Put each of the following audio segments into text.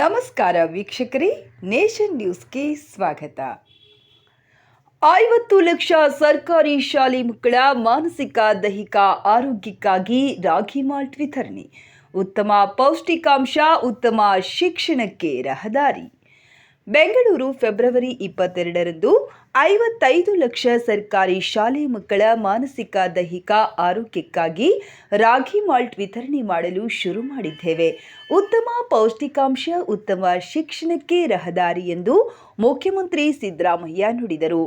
ನಮಸ್ಕಾರ ವೀಕ್ಷಕರೇ, ನೇಷನ್ ನ್ಯೂಸ್ಗೆ ಸ್ವಾಗತ. ಐವತ್ತು ಲಕ್ಷ ಸರ್ಕಾರಿ ಶಾಲೆ ಮಕ್ಕಳ ಮಾನಸಿಕ, ದೈಹಿಕ ಆರೋಗ್ಯಕ್ಕಾಗಿ ರಾಗಿ ಮಾಲ್ಟ್ ವಿತರಣೆ. ಉತ್ತಮ ಪೌಷ್ಟಿಕಾಂಶ, ಉತ್ತಮ ಶಿಕ್ಷಣಕ್ಕೆ ರಹದಾರಿ. ಬೆಂಗಳೂರು ಫೆಬ್ರವರಿ ಇಪ್ಪತ್ತೆರಡರಂದು ಐವತ್ತೈದು ಲಕ್ಷ ಸರ್ಕಾರಿ ಶಾಲೆ ಮಕ್ಕಳ ಮಾನಸಿಕ ದೈಹಿಕ ಆರೋಗ್ಯಕ್ಕಾಗಿ ರಾಗಿ ಮಾಲ್ಟ್ ವಿತರಣೆ ಮಾಡಲು ಶುರು ಮಾಡಿದ್ದೇವೆ. ಉತ್ತಮ ಪೌಷ್ಟಿಕಾಂಶ, ಉತ್ತಮ ಶಿಕ್ಷಣಕ್ಕೆ ರಹದಾರಿ ಎಂದು ಮುಖ್ಯಮಂತ್ರಿ ಸಿದ್ದರಾಮಯ್ಯ ನುಡಿದರು.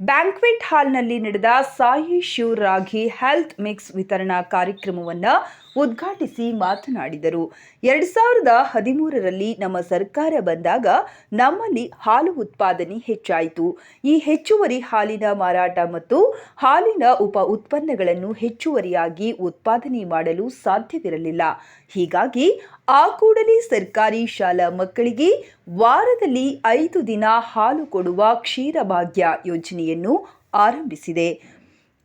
ಬ್ಯಾಂಕ್ವೆಟ್ ಹಾಲ್ನಲ್ಲಿ ನಡೆದ ಸಾಯಿ ಶಿವ್ ರಾಗಿ ಹೆಲ್ತ್ ಮಿಕ್ಸ್ ವಿತರಣಾ ಕಾರ್ಯಕ್ರಮವನ್ನು ಉದ್ಘಾಟಿಸಿ ಮಾತನಾಡಿದರು. ಎರಡು ಸಾವಿರದ ಹದಿಮೂರರಲ್ಲಿ ನಮ್ಮ ಸರ್ಕಾರ ಬಂದಾಗ ನಮ್ಮಲ್ಲಿ ಹಾಲು ಉತ್ಪಾದನೆ ಹೆಚ್ಚಾಯಿತು. ಈ ಹೆಚ್ಚುವರಿ ಹಾಲಿನ ಮಾರಾಟ ಮತ್ತು ಹಾಲಿನ ಉಪ ಉತ್ಪನ್ನಗಳನ್ನು ಹೆಚ್ಚುವರಿಯಾಗಿ ಉತ್ಪಾದನೆ ಮಾಡಲು ಸಾಧ್ಯವಿರಲಿಲ್ಲ. ಹೀಗಾಗಿ ಆ ಕೂಡಲೇ ಸರ್ಕಾರಿ ಶಾಲಾ ಮಕ್ಕಳಿಗೆ ವಾರದಲ್ಲಿ ಐದು ದಿನ ಹಾಲು ಕೊಡುವ ಕ್ಷೀರಭಾಗ್ಯ ಯೋಜನೆಯನ್ನು ಆರಂಭಿಸಿದೆ.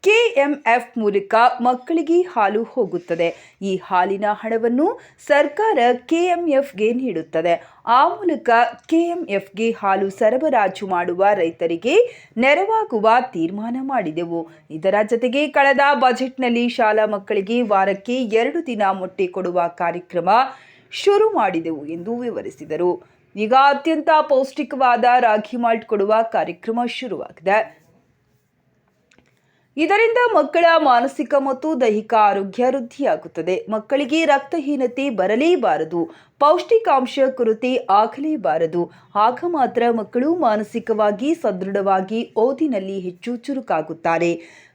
ಕೆಎಂಎಫ್ ಮೂಲಕ ಮಕ್ಕಳಿಗೆ ಹಾಲು ಹೋಗುತ್ತದೆ. ಈ ಹಾಲಿನ ಹಣವನ್ನು ಸರ್ಕಾರ ಕೆಎಂಎಫ್ಗೆ ನೀಡುತ್ತದೆ. ಆ ಮೂಲಕ ಕೆಎಂಎಫ್ಗೆ ಹಾಲು ಸರಬರಾಜು ಮಾಡುವ ರೈತರಿಗೆ ನೆರವಾಗುವ ತೀರ್ಮಾನ ಮಾಡಿದೆವು. ಇದರ ಜೊತೆಗೆ ಕಳೆದ ಬಜೆಟ್ನಲ್ಲಿ ಶಾಲಾ ಮಕ್ಕಳಿಗೆ ವಾರಕ್ಕೆ ಎರಡು ದಿನ ಮೊಟ್ಟೆ ಕೊಡುವ ಕಾರ್ಯಕ್ರಮ ಶುರು ಮಾಡಿದೆವು ಎಂದು ವಿವರಿಸಿದರು. ಈಗ ಅತ್ಯಂತ ಪೌಷ್ಟಿಕವಾದ ರಾಗಿ ಮಾಲ್ಟ್ ಕೊಡುವ ಕಾರ್ಯಕ್ರಮ ಶುರುವಾಗಿದೆ. ಇದರಿಂದ ಮಕ್ಕಳ ಮಾನಸಿಕ ಮತ್ತು ದೈಹಿಕ ಆರೋಗ್ಯ ವೃದ್ಧಿಯಾಗುತ್ತದೆ. ಮಕ್ಕಳಿಗೆ ರಕ್ತಹೀನತೆ ಬರಲೇಬಾರದು ಪೌಷ್ಟಿಕಾಂಶ ಕೊರತೆ ಆಗಲೇಬಾರದು ಆಗ ಮಾತ್ರ ಮಕ್ಕಳು ಮಾನಸಿಕವಾಗಿ ಸದೃಢವಾಗಿ ಓದಿನಲ್ಲಿ ಹೆಚ್ಚು ಚುರುಕಾಗುತ್ತಾರೆ.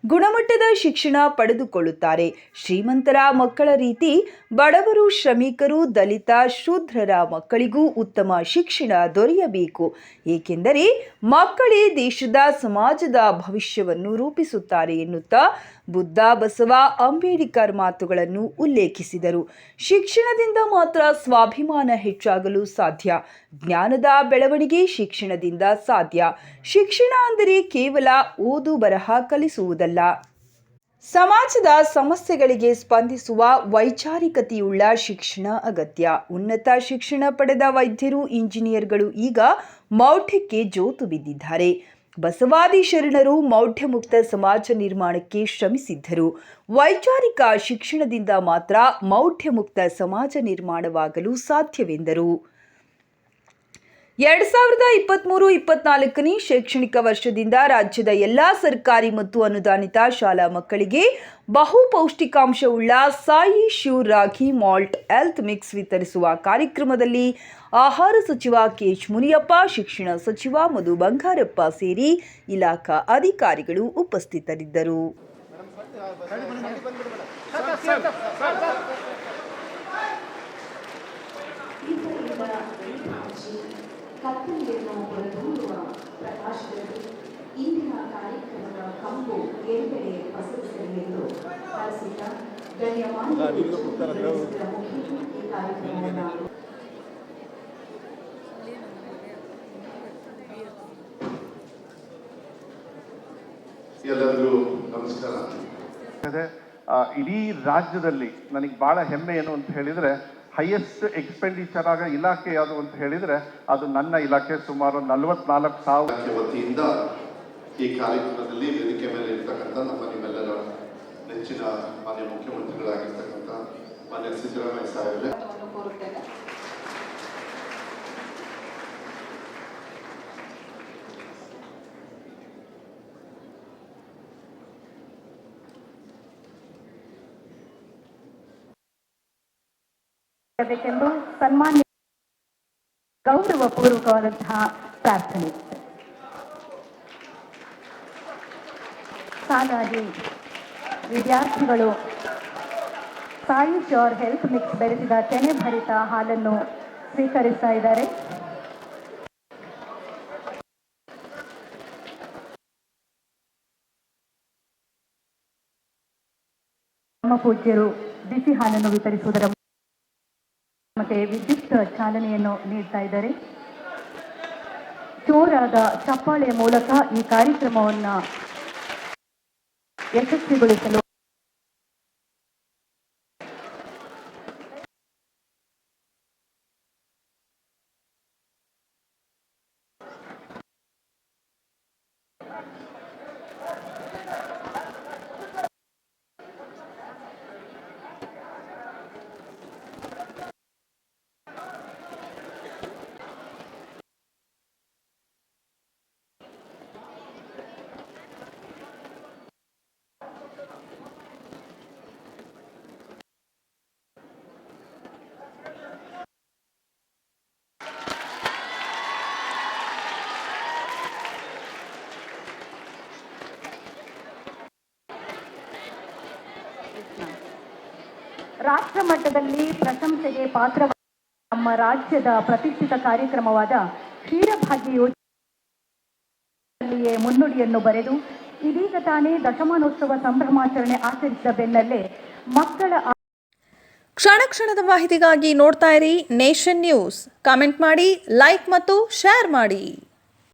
ಗುಣಮಟ್ಟದ ಶಿಕ್ಷಣ ಪಡೆದುಕೊಳ್ಳುತ್ತಾರೆ. ಶ್ರೀಮಂತರ ಮಕ್ಕಳ ರೀತಿ ಬಡವರು ಶ್ರಮಿಕರು ದಲಿತ ಶೂದ್ರರ ಮಕ್ಕಳಿಗೂ ಉತ್ತಮ ಶಿಕ್ಷಣ ದೊರೆಯಬೇಕು. ಏಕೆಂದರೆ ಮಕ್ಕಳೇ ದೇಶದ ಸಮಾಜದ ಭವಿಷ್ಯವನ್ನು ರೂಪಿಸುತ್ತಾರೆ ಎನ್ನುತ್ತಾ ಬುದ್ಧ ಬಸವ ಅಂಬೇಡ್ಕರ್ ಮಾತುಗಳನ್ನು ಉಲ್ಲೇಖಿಸಿದರು. ಶಿಕ್ಷಣದಿಂದ ಮಾತ್ರ ಸ್ವಾಭಿಮಾನ ಹೆಚ್ಚಾಗಲು ಸಾಧ್ಯ. ಜ್ಞಾನದ ಬೆಳವಣಿಗೆ ಶಿಕ್ಷಣದಿಂದ ಸಾಧ್ಯ. ಶಿಕ್ಷಣ ಅಂದರೆ ಕೇವಲ ಓದು ಬರಹ ಕಲಿಸುವುದಲ್ಲ. ಸಮಾಜದ ಸಮಸ್ಯೆಗಳಿಗೆ ಸ್ಪಂದಿಸುವ ವೈಚಾರಿಕತೆಯುಳ್ಳ ಶಿಕ್ಷಣ ಅಗತ್ಯ. ಉನ್ನತ ಶಿಕ್ಷಣ ಪಡೆದ ವೈದ್ಯರು, ಇಂಜಿನಿಯರ್ಗಳು ಈಗ ಮೌಢ್ಯಕ್ಕೆ ಜೋತು ಬಿದ್ದಿದ್ದಾರೆ. ಬಸವಾದಿ ಶರಣರು ಮೌಢ್ಯ ಮುಕ್ತ ಸಮಾಜ ನಿರ್ಮಾಣಕ್ಕೆ ಶ್ರಮಿಸಿದ್ದರು. ವೈಚಾರಿಕ ಶಿಕ್ಷಣದಿಂದ ಮಾತ್ರ ಮೌಢ್ಯ ಮುಕ್ತ ಸಮಾಜ ನಿರ್ಮಾಣವಾಗಲು ಸಾಧ್ಯವೆಂದರು. ಎರಡ್ ಸಾವಿರದ ಇಪ್ಪತ್ತ್ಮೂರು ಇಪ್ಪತ್ನಾಲ್ಕನೇ ಶೈಕ್ಷಣಿಕ ವರ್ಷದಿಂದ ರಾಜ್ಯದ ಎಲ್ಲಾ ಸರ್ಕಾರಿ ಮತ್ತು ಅನುದಾನಿತ ಶಾಲಾ ಮಕ್ಕಳಿಗೆ ಬಹು ಪೌಷ್ಟಿಕಾಂಶವುಳ್ಳ Sai sure ragi malt health mix ವಿತರಿಸುವ ಕಾರ್ಯಕ್ರಮದಲ್ಲಿ ಆಹಾರ ಸಚಿವ ಕೆಎಚ್ ಮುನಿಯಪ್ಪ, ಶಿಕ್ಷಣ ಸಚಿವ ಮಧು ಬಂಗಾರಪ್ಪ ಸೇರಿ ಇಲಾಖಾ ಅಧಿಕಾರಿಗಳು ಉಪಸ್ಥಿತರಿದ್ದರು. ಕತ್ತಲೆಯನ್ನು ಹೊರದೂಡುವ ಪ್ರಕಾಶದಲ್ಲಿ ಇಂದಿನ ಕಾರ್ಯಕ್ರಮದ ಕಂಬು ಎಲ್ಲೆಡೆ ಪಸರಿಸಲಿ ಎಂದು ಹರಸಿದ ಗಣ್ಯಮಾನ್ಯ ಮುಖ್ಯರು ಈ ಕಾರ್ಯಕ್ರಮವನ್ನು ಎಲ್ಲರಿಗೂ ನಮಸ್ಕಾರ. ಇದೆ ಇಡೀ ರಾಜ್ಯದಲ್ಲಿ ನನಗೆ ಬಹಳ ಹೆಮ್ಮೆ ಏನು ಅಂತ ಹೇಳಿದ್ರೆ ಹೈಯೆಸ್ಟ್ ಎಕ್ಸ್ಪೆಂಡಿಚರ್ ಆಗ ಇಲಾಖೆ ಯಾವುದು ಅಂತ ಹೇಳಿದ್ರೆ ಅದು ನನ್ನ ಇಲಾಖೆ ಸುಮಾರು ನಲವತ್ನಾಲ್ಕು ಸಾವಿರ. ವತಿಯಿಂದ ಈ ಕಾರ್ಯಕ್ರಮದಲ್ಲಿ ವೇದಿಕೆ ಮೇಲೆ ಇರ್ತಕ್ಕಂಥ ನಮ್ಮ ನಿಮ್ಮೆಲ್ಲರ ನೆಚ್ಚಿನ ಮಾನ್ಯ ಮುಖ್ಯಮಂತ್ರಿಗಳಾಗಿರ್ತಕ್ಕಂಥ ಮಾನ್ಯ ಸಿದ್ದರಾಮಯ್ಯ ಸಾಹೇಬ್ರೆ. ಬೇಕೆಂದು ಸನ್ಮಾನ್ಯ ಗೌರವಪೂರ್ವಕವಾದಂತಹ ಪ್ರಾರ್ಥನೆ. ಸಾಲಾಗಿ ವಿದ್ಯಾರ್ಥಿಗಳು ಸಾಯಿ ಶ್ಯೂರ್ ಹೆಲ್ತ್ ಮಿಕ್ಸ್ ಬೆರೆಸಿದ ತೆನೆ ಭರಿತ ಹಾಲನ್ನು ಸ್ವೀಕರಿಸ್ತಾ ಇದ್ದಾರೆ. ನಮ್ಮ ಪೂಜ್ಯರು ಬಿಸಿ ಹಾಲನ್ನು ವಿತರಿಸುವುದರ ಮತ್ತೆ ವಿದ್ಯುತ್ ಚಾಲನೆಯನ್ನು ನೀಡ್ತಾ ಇದ್ದಾರೆ. ಚೋರಾದ ಚಪ್ಪಾಳೆಯ ಮೂಲಕ ಈ ಕಾರ್ಯಕ್ರಮವನ್ನ ಯಶಸ್ವಿಗೊಳಿಸಲು ರಾಷ್ಟ್ರ ಮಟ್ಟದಲ್ಲಿ ಪ್ರಶಂಸೆಗೆ ಪಾತ್ರ ನಮ್ಮ ರಾಜ್ಯದ ಪ್ರತಿಷ್ಠಿತ ಕಾರ್ಯಕ್ರಮವಾದ ಕ್ಷೀರಭಾಗ್ಯ ಯೋಜನೆಯಲ್ಲಿಯೇ ಮುನ್ನುಡಿಯನ್ನು ಬರೆದು ಇದೀಗ ತಾನೇ ದಶಮಾನೋತ್ಸವ ಸಂಭ್ರಮಾಚರಣೆ ಆಚರಿಸಿದ ಬೆನ್ನಲ್ಲೇ ಮಕ್ಕಳ ಕ್ಷಣ ಕ್ಷಣದ ಮಾಹಿತಿಗಾಗಿ ನೋಡ್ತಾ ಇರಿ ನೇಷನ್ ನ್ಯೂಸ್. ಕಾಮೆಂಟ್ ಮಾಡಿ, ಲೈಕ್ ಮತ್ತು ಶೇರ್ ಮಾಡಿ.